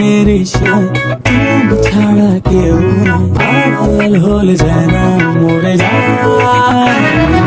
মনের ইশায় তুমি ছাড়া কেউ নাই। পাগল হলে যেন মরে যায়।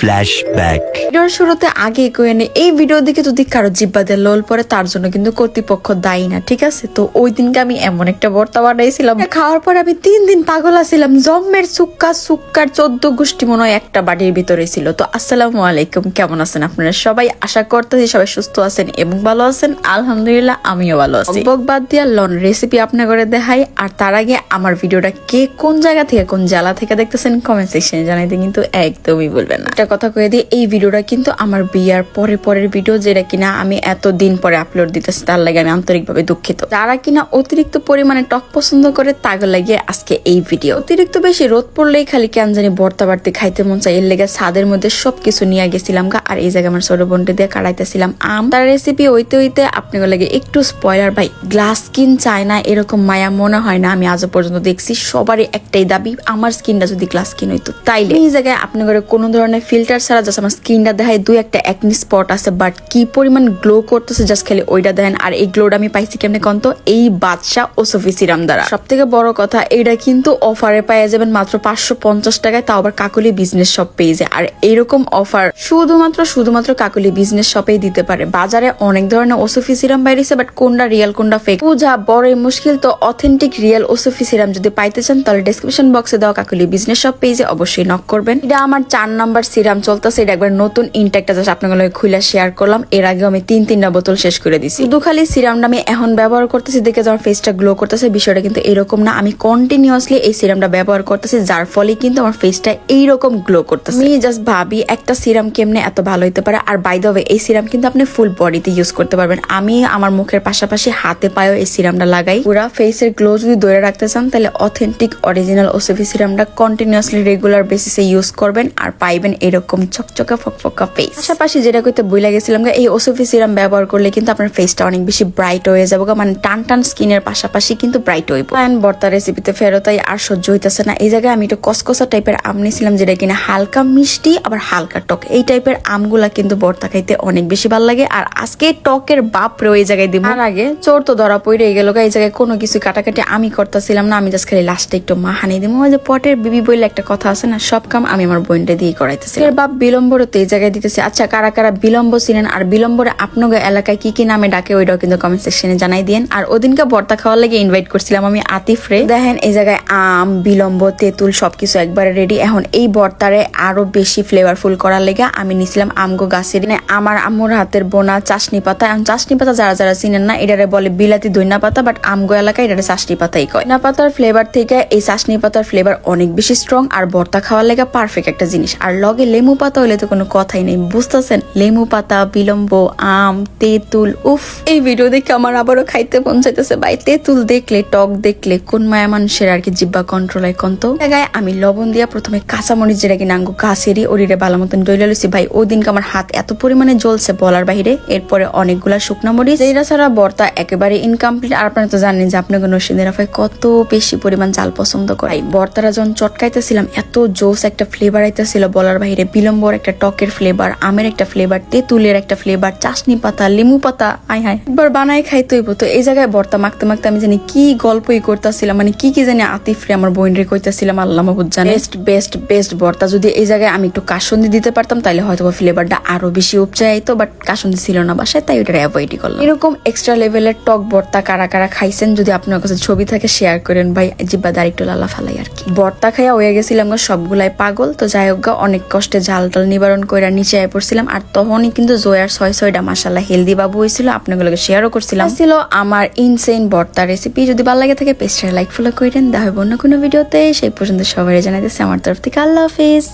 Flashback. ভিডিওর শুরুতে আগে কয়ে নে এই ভিডিও দেখে যদি কারও জিব্বা দিয়ে লোল পরে তার জন্য কিন্তু কর্তৃপক্ষ দায়ী না ঠিক আছে? তো ওই দিনকে আমি এমন একটা ভর্তা বানাইছিলাম খাওয়ার পর আমি তিন দিন পাগল আছিলাম। জম্মের সুক্কা সুক্কার চোদ্দ গোষ্ঠী মনে হয় একটা বাড়ির ভিতরে ছিল। তো আসসালামু আলাইকুম কেমন আছেন আপনারা সবাই? আশা করতেছি সবাই সুস্থ আছেন এবং ভালো আছেন। আলহামদুলিল্লাহ আমিও ভালো আছি। বক বাদ দিয়া লন রেসিপি আপনার করে দেখাই। আর তার আগে আমার ভিডিওটা কে কোন জায়গা থেকে কোন জেলা থেকে দেখতেছেন কমেন্ট সেকশনে জানাইতে কিন্তু একদমই বলবেন না। কথা কয়ে দিই, এই ভিডিওটা কিন্তু আমার বিয়ার পরে পরের ভিডিও, যেটা কিনা আমি এত দিন পরে আপলোড দিতেছি, তার লাগে আমি আন্তরিকভাবে দুঃখিত। যারা কিনা অতিরিক্ত পরিমাণে টক পছন্দ করে তাকে লাগিয়ে আজকে এই ভিডিও। অতিরিক্ত বেশি রোদ পড়লেই খালি কেন জানি বর্তা বাড়তে খাইতে মন চাই এর লেগে ছাদের মধ্যে সবকিছু নিয়ে গেছিলাম গা, আর এই জায়গায় আমার ছোট বোনটি দিয়ে কাটাইতেছিলাম আম। তার রেসিপি হইতে হইতে আপনাকে লাগে একটু স্পয়লার ভাই গ্লাস স্কিন চায় না, এরকম মায়া মনে হয় না, আমি আজও পর্যন্ত দেখছি, সবারই একটাই দাবি, আমার স্কিনটা যদি গ্লাস স্কিন হইতো, তাইলে। এই জায়গায় আপনি করে কোনো ধরনের ফিল্টার ছাড়া জাস্ট আমার স্কিনটা দেখায় দুই একটা একনি স্পট আছে বাট কি পরিমাণ গ্লো করতেছে জাস্ট খালি ওইটা দেখেন। আর এই গ্লোটা আমি পাইছি কেমনে কন্ত এই বাদশা ও সফি সিরাম দ্বারা। সব থেকে বড় কথা, এইটা কিন্তু অফারে পাওয়া যাবেন মাত্র পাঁচশো পঞ্চাশ টাকায়, তাও আবার কাকুলি বিজনেস শপ পেজে আর এরকম অফার শুধুমাত্র শুধুমাত্র কাকুলি বিজনেস শপেই দিতে পারে। বাজারে অনেক ধরনের ওসফি সিরাম বাইরেছে বাট কোনটা রিয়েল কোনটা ফেক বুঝা বড়ই মুশকিল তো অথেন্টিক রিয়েল ওসফি সিরাম যদি পাইতে চান, তাহলে ডেসক্রিপশন বক্সে দেওয়া কাকুলি বিজনেস শপ পেজে অবশ্যই নক করবেন। এটা আমার চার নাম্বার সিরাম চলতেছে এটা একবার নতুন ইনটেকটা জাস্ট আপনাদের লগে খুলে শেয়ার করলাম। এর আগে আমি তিন তিনটা বোতল শেষ করে দিছি। শুধু খালি সিরামটা আমি এখন ব্যবহার করতেছি, দেখে আমার ফেসটা গ্লো করতেছে, বিষয়টা কিন্তু এরকম না। আমি কন্টিনিউয়াসলি এই সিরামটা ব্যবহার করতেছি, যার ফলে কিন্তু আমার ফেসটা এইরকম গ্লো করতেছে। আমি জাস্ট ভাবি, একটা সিরাম কেমনে এত ভালো হতে পারে? আর বাই দ্য ওয়ে এই সিরাম কিন্তু আপনি ফুল বডিতে ইউজ করতে পারবেন। আমি আমার মুখের পাশাপাশি হাতে পায়েও এই সিরামটা লাগাই। পুরা ফেসের গ্লো যদি ধরে রাখতে চান, তাহলে অথেন্টিক অরিজিনাল ওসিফি সিরামটা কন্টিনিউয়াসলি রেগুলার বেসিসে ইউজ করবেন। আর পাইবেন এরকম চকচকা ফকফকা ফেস পাশাপাশি যেটা করতে বই গেছিলাম গা, এই ওসিফি সিরাম ব্যবহার করলে কিন্তু আপনার ফেসটা অনেক বেশি ব্রাইট হয়ে যাবে মানে টান টান স্কিনের পাশাপাশি কিন্তু ব্রাইট হইব। প্ল্যান বর্তা রেসিপিতে ফেরতাই আর সহ্য হইতেছে না। এই জায়গায় আমি একটু কসকসা টাইপের আম নিয়েছিলাম যেটা কিনা হালকা মিষ্টি আবার হালকা টক। এই টাইপের আমগুলা কিন্তু বর্তা খাইতে অনেক বেশি ভালো লাগে। আর আজকে টকের বাপ রে ওই জায়গায় দিব আর আগে চোর তো ধরা পড়ে গেল এই জায়গায় কোনো কিছু কাটাকাটি আমি করতেছিলাম না আমি জাস্ট খালি লাস্টে একটু মাহানি দিব ওই যে পটের বিবি বইলে একটা কথা আছে না সব কাম আমি আমার বোনটা দিয়ে করাইতেছি এর বাপ বিলম্বর তো এই জায়গায় দিতেছে। আচ্ছা কারা কারা বিলম্ব ছিলেন আর বিলম্বরে আপনাকে এলাকায় কি কি নামে ডাকে ওইটাও কিন্তু কমেন্ট সেকশনে জানাই দিন আর ওদিনকে বর্তা খাওয়ার লাগে ইনভাইট করছিলাম আমি আতিফ রে। দেখেন, এই জায়গায় আম, বিলম্ব, তেঁতুল সবকিছু একবারে রেডি এখন এই বর্তারে আরও বেশি ফ্লেভারফুল করার লেগে আমি নিছিলাম আমগো গাছের। মানে আমার আম্মুর হাতের বোনা চাশনি পাতা। এখন চাশনি পাতা যারা যারা চিনেন না, এটারে বলে বিলাতি দইনা পাতা বাট আমগো এলাকায় এটারে চাশনি পাতাই কয়। না পাতার ফ্লেভার থেকে এই চাশনি পাতার ফ্লেভার অনেক বেশি স্ট্রং আর ভর্তা খাওয়ার লেগে পারফেক্ট একটা জিনিস। আর লগে লেমু পাতা হইলে তো কোনো কথাই নেই, বুঝতেছেন? লেমু পাতা, বিলম্ব, আম, তেঁতুল, উফ। এই ভিডিও দেখে আমার আবারও খাইতে মন চাইতেছে। ভাই, তেঁতুল দেখলে, টক দেখলে, কোন মায়া মানুষের আর কি জিব্বা কন্ট্রোল হয় কন্ত? জায়গায় আমি লবণ দিয়া প্রথমে কাঁচামরিচ যেটা কি আঙ্গু গাছেরই ওরিরে ভালো মতন ডইলে লইছি। ভাই ওই দিনকে আমার হাত এত পরিমাণে জ্বলছে বলার বাহিরে। এরপরে অনেকগুলা শুকনা মরিচ যেটা ছাড়া বর্তা একেবারে ইনকমপ্লিট আর আপনারা তো জানেন যে আপনাকে নসিনের আফাই কত বেশি পরিমাণ চাল পছন্দ করে। বর্তারা যখন চটকাইতেছিলাম, এত জোস একটা ফ্লেভার আইতেছিল বলার বাহিরে। বিলম্বর একটা টকের ফ্লেভার আমের একটা ফ্লেভার তেঁতুলের একটা ফ্লেভার চাশনি পাতা লেমু পাতা আই হায় একবার বানাই খাইতে হইব। তো এই জায়গায় বর্তা মাখতে মাখতে আমি জানি কি গল্পই করতেছিলাম মানে কি কি জানি আতিফরে আমার বোন রে কইতাছিলাম আল্লাহ মাহবুদ জানে। বেস্ট বেস্ট বেস্ট বর্তা। যদি এই জায়গায় আমি একটু কাসন্দি দিতে পারতাম তাহলে হয়তো ফ্লেভারটা আরও বেশি উপচে আইতো বাট কাসন্দি ছিল না বাসায় তাই ওটা অ্যাভয়েডই করলাম। এরকম এক্সট্রা লেভেলের টক বর্তা কারা কারা খাইছেন যদি আপনার কাছে ছবি থাকে শেয়ার করেন। ভাই জিব্বা দাঁড়ি একটু লালা ফালাই আর কি। বর্তা খাইয়া হয়ে গেছিলাম সবগুলাই পাগল তো যাই হোক অনেক কষ্টে ঝাল টাল নিবারণ করে নিচে আয় পড়ছিলাম। আর তখনই কিন্তু জয়ার ছয় ছয়টা মাসাল্লাহ হেলদি বাবু হয়েছিল আপনাগুলোকে শেয়ারও করছিলাম। ছিল আমার ইনসেন বর্তা রেসিপি যদি ভালো লাগে থাকে পেজটা লাইক ফলো করেন দেন হবে অন্য কোনো ভিডিওতে সেই পর্যন্ত সবাই জানাইতেছে। আমার তরফ থেকে আল্লাহ হাফিজ।